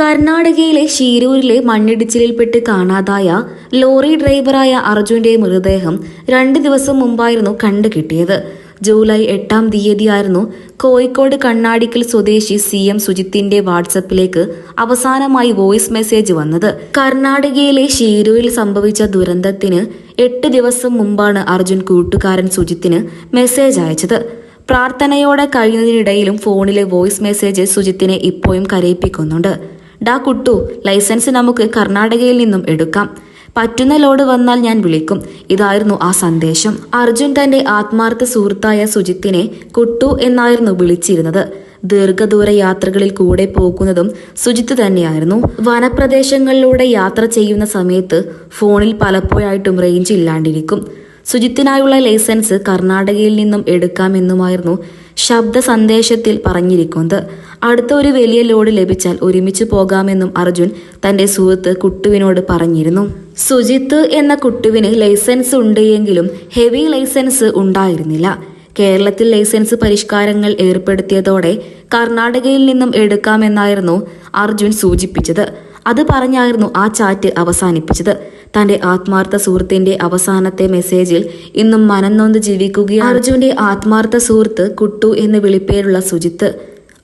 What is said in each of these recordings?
കർണാടകയിലെ ഷീരൂരിലെ മണ്ണിടിച്ചിലിൽപ്പെട്ട് കാണാതായ ലോറി ഡ്രൈവറായ അർജുന്റെ മൃതദേഹം രണ്ട് ദിവസം മുമ്പായിരുന്നു കണ്ടുകിട്ടിയത്. ജൂലൈ എട്ടാം തീയതിയായിരുന്നു കോഴിക്കോട് കണ്ണാടിക്കൽ സ്വദേശി സി എം സുജിത്തിന്റെ വാട്സപ്പിലേക്ക് അവസാനമായി വോയിസ് മെസ്സേജ് വന്നത്. കർണാടകയിലെ ഷീരൂരിൽ സംഭവിച്ച ദുരന്തത്തിന് എട്ട് ദിവസം മുമ്പാണ് അർജുൻ കൂട്ടുകാരൻ സുജിത്തിന് മെസ്സേജ് അയച്ചത്. പ്രാർത്ഥനയോടെ കഴിയുന്നതിനിടയിലും ഫോണിലെ വോയിസ് മെസ്സേജ് സുജിത്തിനെ ഇപ്പോഴും കരയിപ്പിക്കുന്നുണ്ട്. ഡാ കുട്ടു ലൈസൻസ് നമുക്ക് കർണാടകയിൽ നിന്നും എടുക്കാം. പറ്റുന്ന ലോഡ് വന്നാൽ ഞാൻ വിളിക്കും. ഇതായിരുന്നു ആ സന്ദേശം. അർജുൻ തന്റെ ആത്മാർത്ഥ സുഹൃത്തായ സുജിത്തിനെ കുട്ടു എന്നായിരുന്നു വിളിച്ചിരുന്നത്. ദീർഘദൂര യാത്രകളിൽ കൂടെ പോകുന്നതും സുജിത്ത് തന്നെയായിരുന്നു. വനപ്രദേശങ്ങളിലൂടെ യാത്ര ചെയ്യുന്ന സമയത്ത് ഫോണിൽ പലപ്പോഴായിട്ടും റേഞ്ച് ഇല്ലാണ്ടിരിക്കും. സുജിത്തിനായുള്ള ലൈസൻസ് കർണാടകയിൽ നിന്നും എടുക്കാമെന്നുമായിരുന്നു ശബ്ദ സന്ദേശത്തിൽ പറഞ്ഞിരിക്കുന്നത്. അടുത്ത ഒരു വലിയ ലോഡ് ലഭിച്ചാൽ ഒരുമിച്ച് പോകാമെന്നും അർജുൻ തന്റെ സുഹൃത്ത് കുട്ടുവിനോട് പറഞ്ഞിരുന്നു. സുജിത്ത് എന്ന കുട്ടുവിന് ലൈസൻസ് ഉണ്ട് എങ്കിലും ഹെവി ലൈസൻസ് ഉണ്ടായിരുന്നില്ല. കേരളത്തിൽ ലൈസൻസ് പരിഷ്കാരങ്ങൾ ഏർപ്പെടുത്തിയതോടെ കർണാടകയിൽ നിന്നും എടുക്കാമെന്നായിരുന്നു അർജുൻ സൂചിപ്പിച്ചത്. അത് പറഞ്ഞായിരുന്നു ആ ചാറ്റ് അവസാനിപ്പിച്ചത്. തന്റെ ആത്മാർത്ഥ സുഹൃത്തിന്റെ അവസാനത്തെ മെസ്സേജിൽ ഇന്നും മനംനൊന്ന് ജീവിക്കുകയാണ്. അർജുന്റെ ആത്മാർത്ഥ സുഹൃത്ത് കുട്ടു എന്ന് വിളിപ്പേരുള്ള സുജിത്ത്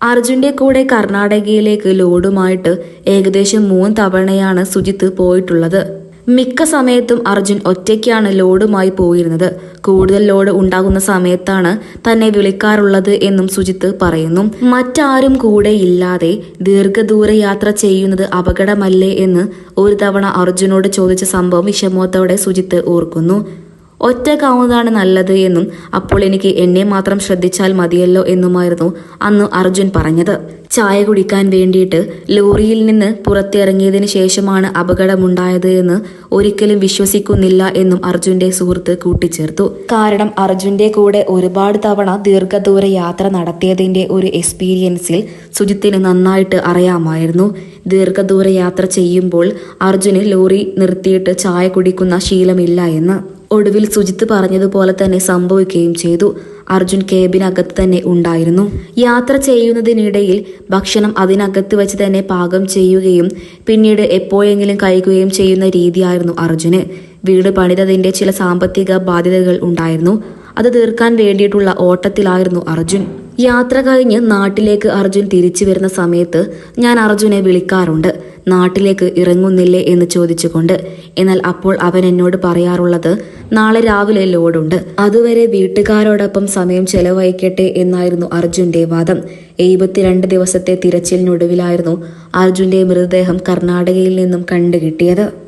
അർജുന്റെ കൂടെ കർണാടകയിലേക്ക് ലോഡുമായിട്ട് ഏകദേശം മൂന്ന് തവണയാണ് സുജിത്ത് പോയിട്ടുള്ളത്. മിക്ക സമയത്തും അർജുൻ ഒറ്റയ്ക്കാണ് ലോഡുമായി പോയിരുന്നത്. കൂടുതൽ ലോഡ് ഉണ്ടാകുന്ന സമയത്താണ് തന്നെ വിളിക്കാറുള്ളത് എന്നും സുജിത്ത് പറയുന്നു. മറ്റാരും കൂടെ ഇല്ലാതെ ദീർഘദൂര യാത്ര ചെയ്യുന്നത് അപകടമല്ലേ എന്ന് ഒരു തവണ അർജുനോട് ചോദിച്ച സംഭവം വിഷമത്തോടെ സുജിത്ത് ഓർക്കുന്നു. ഒറ്റക്കാവുന്നതാണ് നല്ലത് എന്നും അപ്പോൾ എനിക്ക് എന്നെ മാത്രം ശ്രദ്ധിച്ചാൽ മതിയല്ലോ എന്നുമായിരുന്നു അന്ന് അർജുൻ പറഞ്ഞത്. ചായ കുടിക്കാൻ വേണ്ടിയിട്ട് ലോറിയിൽ നിന്ന് പുറത്തിറങ്ങിയതിന് ശേഷമാണ് അപകടമുണ്ടായത് എന്ന് ഒരിക്കലും വിശ്വസിക്കുന്നില്ല എന്നും അർജുന്റെ സുഹൃത്ത് കൂട്ടിച്ചേർത്തു. കാരണം അർജുന്റെ കൂടെ ഒരുപാട് തവണ ദീർഘദൂര യാത്ര നടത്തിയതിന്റെ ഒരു എക്സ്പീരിയൻസിൽ സുജിത്തിന് നന്നായിട്ട് അറിയാമായിരുന്നു. ദീർഘദൂര യാത്ര ചെയ്യുമ്പോൾ അർജുന് ലോറി നിർത്തിയിട്ട് ചായ കുടിക്കുന്ന ശീലമില്ല എന്ന്. ഒടുവിൽ സുജിത്ത് പറഞ്ഞതുപോലെ തന്നെ സംഭവിക്കുകയും ചെയ്തു. അർജുൻ കേബിനകത്ത് തന്നെ ഉണ്ടായിരുന്നു. യാത്ര ചെയ്യുന്നതിനിടയിൽ ഭക്ഷണം അതിനകത്ത് വെച്ച് തന്നെ പാകം ചെയ്യുകയും പിന്നീട് എപ്പോഴെങ്കിലും കഴിക്കുകയും ചെയ്യുന്ന രീതിയായിരുന്നു അർജുന്. വീട് പണിതതിന്റെ ചില സാമ്പത്തിക ബാധ്യതകൾ ഉണ്ടായിരുന്നു. അത് തീർക്കാൻ വേണ്ടിയിട്ടുള്ള ഓട്ടത്തിലായിരുന്നു അർജുൻ. യാത്ര കഴിഞ്ഞ് നാട്ടിലേക്ക് അർജുൻ തിരിച്ചു വരുന്ന സമയത്ത് ഞാൻ അർജുനെ വിളിക്കാറുണ്ട്. നാട്ടിലേക്ക് ഇറങ്ങുന്നില്ലേ എന്ന് ചോദിച്ചുകൊണ്ട് എന്നാൽ അപ്പോൾ അവൻ എന്നോട് പറയാറുള്ളത് നാളെ രാവിലെ ലോഡുണ്ട്. അതുവരെ വീട്ടുകാരോടൊപ്പം സമയം ചെലവഴിക്കട്ടെ എന്നായിരുന്നു അർജുന്റെ വാദം. എഴുപത്തിരണ്ട് ദിവസത്തെ തിരച്ചിലിനൊടുവിലായിരുന്നു അർജുന്റെ മൃതദേഹം കർണാടകയിൽ നിന്നും കണ്ടുകിട്ടിയത്.